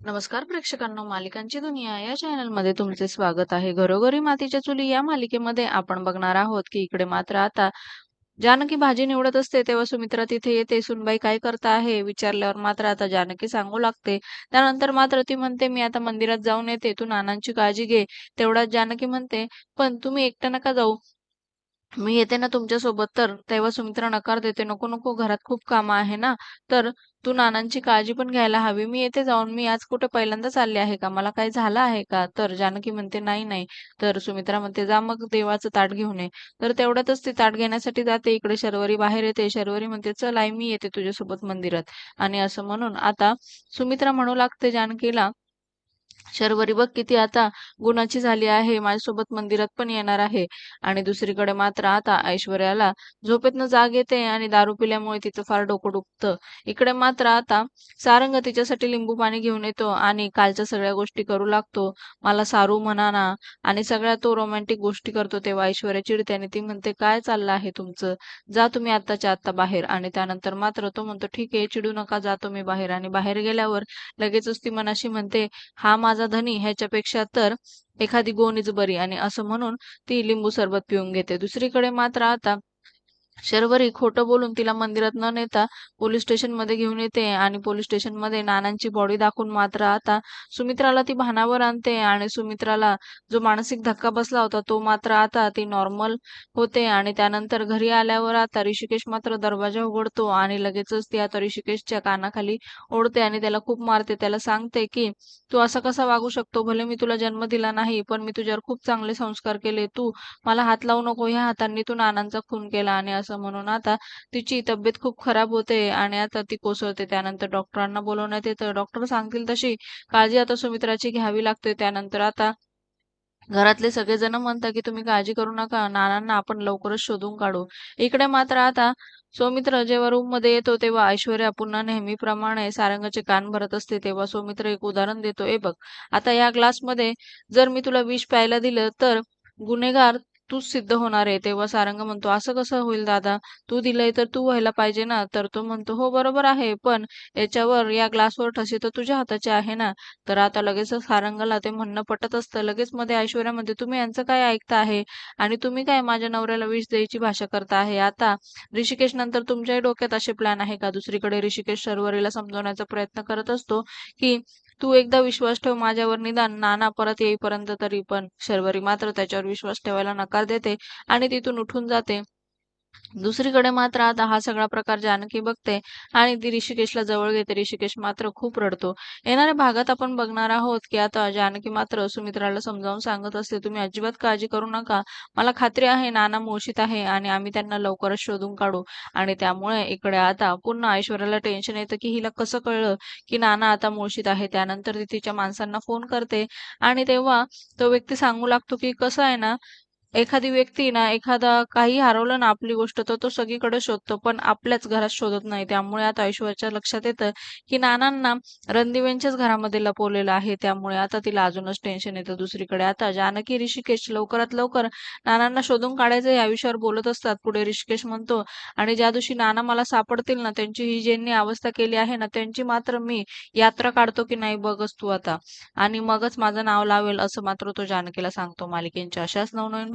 नमस्कार प्रेक्षकांनो मालिकांची दुनिया. या चॅनलमध्ये तुमचे स्वागत आहे. घरोघरी मातीच्या चुली या मालिकेमध्ये आपण बघणार आहोत की इकडे मात्र आता जानकी भाजी निवडत असते तेव्हा सुमित्रा तिथे येते. सुनबाई काय करता आहे? विचारल्यावर मात्र आता जानकी सांगू लागते. त्यानंतर मात्र ती म्हणते मी आता मंदिरात जाऊन येते. तू नानांची काळजी घे. तेवढ्यात जानकी म्हणते पण तुम्ही एकटं नका जाऊ. मी येते ना तुमच्यासोबत तर तेव्हा सुमित्रा नकार देते. नको नको. घरात खूप काम आहे ना. तर तू नानांची काळजी पण घ्यायला हवी. मी येते जाऊन. मी आज कुठे पहिल्यांदा चालले आहे का? मला काय झालं आहे का? तर जानकी म्हणते नाही नाही. तर सुमित्रा म्हणते जा मग देवाचं ताट घेऊन ये. तर तेवढ्यातच ती ताट घेण्यासाठी जाते. इकडे शर्वरी बाहेर येते. शर्वरी म्हणते चल आई मी येते तुझ्यासोबत मंदिरात. आणि असं म्हणून आता सुमित्रा म्हणू लागते जानकीला शर्वरी बघ किती आता गुणाची झाली आहे. माझ्यासोबत मंदिरात पण येणार आहे. आणि दुसरीकडे मात्र आता ऐश्वर्याला झोपेतनं जाग येते आणि दारू पिल्यामुळे तिचं फार डोकं दुखतं. इकडे मात्र आता सारंग तिच्यासाठी लिंबू पाणी घेऊन येतो आणि कालच्या सगळ्या गोष्टी करू लागतो. मला सारू म्हणा ना आणि सगळ्या तो रोमॅन्टिक गोष्टी करतो तेव्हा ऐश्वर्या चिडते आणि ती म्हणते काय चाललं आहे तुमचं? जा तुम्ही आत्ताच्या आत्ता बाहेर. आणि त्यानंतर मात्र तो म्हणतो ठीक आहे चिडू नका जातो मी बाहेर. आणि बाहेर गेल्यावर लगेचच ती मनाशी म्हणते हा माझा धनी ह्याच्यापेक्षा तर एखादी गोणीच बरी. आणि असं म्हणून ती लिंबू सरबत पिऊन घेते. दुसरीकडे मात्र आता शर्वरी खोटं बोलून तिला मंदिरात न नेता पोलीस स्टेशनमध्ये घेऊन येते आणि पोलीस स्टेशनमध्ये नानांची बॉडी दाखवून मात्र आता सुमित्राला ती भानावर आणते आणि सुमित्राला जो मानसिक धक्का बसला होता तो मात्र आता ती नॉर्मल होते आणि त्यानंतर घरी आल्यावर आता ऋषिकेश मात्र दरवाजा उघडतो आणि लगेचच ती आता ऋषिकेशच्या कानाखाली ओढते आणि त्याला खूप मारते. त्याला सांगते की तू असा कसा वागू शकतो? भले मी तुला जन्म दिला नाही पण मी तुझ्यावर खूप चांगले संस्कार केले. तू मला हात लावू नको. ह्या हातांनी तू नानांचा खून केला आणि असं म्हणून आता तिची तब्येत खूप खराब होते आणि आता ती कोसळते. त्यानंतर डॉक्टरांना बोलवण्यात येतं. डॉक्टर सांगतील तशी काळजी आता सुमित्राची घ्यावी लागते. त्यानंतर आता घरातले सगळेजण म्हणतात की तुम्ही काळजी करू नका. नानांना आपण लवकरच शोधून काढू. इकडे मात्र आता सौमित्र जेव्हा रूममध्ये येतो तेव्हा ऐश्वर्या पुन्हा नेहमीप्रमाणे सारंगाचे कान भरत असते. तेव्हा सौमित्र एक उदाहरण देतो. ए बघ आता या ग्लासमध्ये जर मी तुला विष प्यायला दिलं तर गुन्हेगार तूच सिद्ध होणार आहे. तेव्हा सारंग म्हणतो असं कसं होईल दादा? तू दिलंय तर तू व्हायला पाहिजे ना? तर तो म्हणतो हो बरोबर आहे पण याच्यावर या ग्लासवर ठसे तर तुझ्या हाताचे आहे ना? तर आता लगेच सारंगाला ते म्हणणं पटत असतं. लगेच मध्ये ऐश्वर्यामध्ये तुम्ही यांचं काय ऐकता आहे? आणि तुम्ही काय माझ्या नवऱ्याला विष द्यायची भाषा करता आहे? आता ऋषिकेश नंतर तुमच्याही डोक्यात असे प्लॅन आहे का? दुसरीकडे ऋषिकेश शर्वरीला समजवण्याचा प्रयत्न करत असतो की तू एकदा विश्वास ठेव माझ्यावर निदान. नाना परत येईपर्यंत तरी पण शर्वरी मात्र त्याच्यावर विश्वास ठेवायला नकार देते आणि तिथून उठून जाते. दुसरीकडे मात्र आता हा सगळा प्रकार जानकी बघते आणि ती ऋषिकेशला जवळ घेते. ऋषिकेश मात्र खूप रडतो. येणाऱ्या भागात आपण बघणार आहोत की आता जानकी मात्र सुमित्राला समजावून सांगत असते तुम्ही अजिबात काळजी करू नका. मला खात्री आहे नाना मुळशीत आहे आणि आम्ही त्यांना लवकरच शोधून काढू. आणि त्यामुळे इकडे आता पुन्हा ऐश्वर्याला टेन्शन येतं की हिला कसं कळलं की नाना आता मुळशीत आहे. त्यानंतर ती तिच्या माणसांना फोन करते आणि तेव्हा तो व्यक्ती सांगू लागतो की कसं आहे ना एखादी व्यक्ती ना एखादा काही हरवलं ना आपली गोष्ट तर तो सगळीकडे शोधतो पण आपल्याच घरात शोधत नाही. त्यामुळे आता ऐश्वर्याच्या लक्षात येतं की नानांना रणदिवेंच्याच घरामध्ये लपवलेलं आहे. त्यामुळे आता तिला अजूनच टेन्शन येतं दुसरीकडे. आता जानकी ऋषिकेश लवकरात लवकर नानांना शोधून काढायचं या विषयावर बोलत असतात. पुढे ऋषिकेश म्हणतो आणि ज्या दिवशी नाना मला सापडतील ना त्यांची ही ज्यांनी अवस्था केली आहे ना त्यांची मात्र मी यात्रा काढतो की नाही बघच तू आता. आणि मगच माझं नाव लावेल असं मात्र तो जानकीला सांगतो मालिकेंच्या अशाच नवनवीन